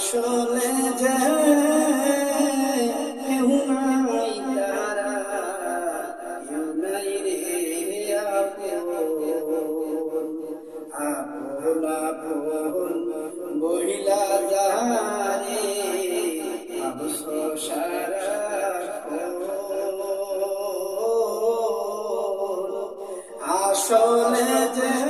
আসলে যে কেউ নাই তারা কেউ নাই রে আপন আপন মহিলা ভাবছ সারা আসলে যে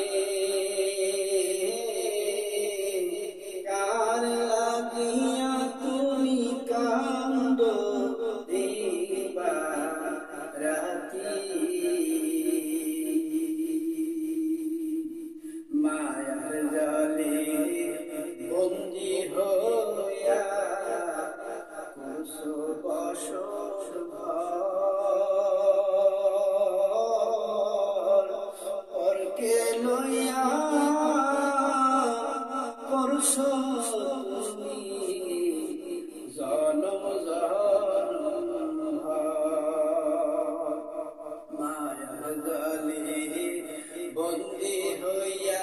লইয়া করছ জনম মায়ার গলে বন্দি হইয়া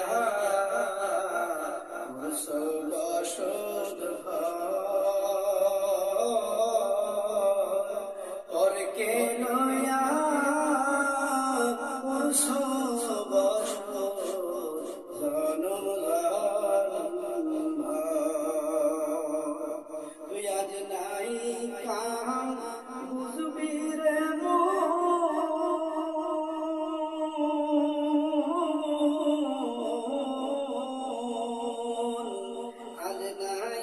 my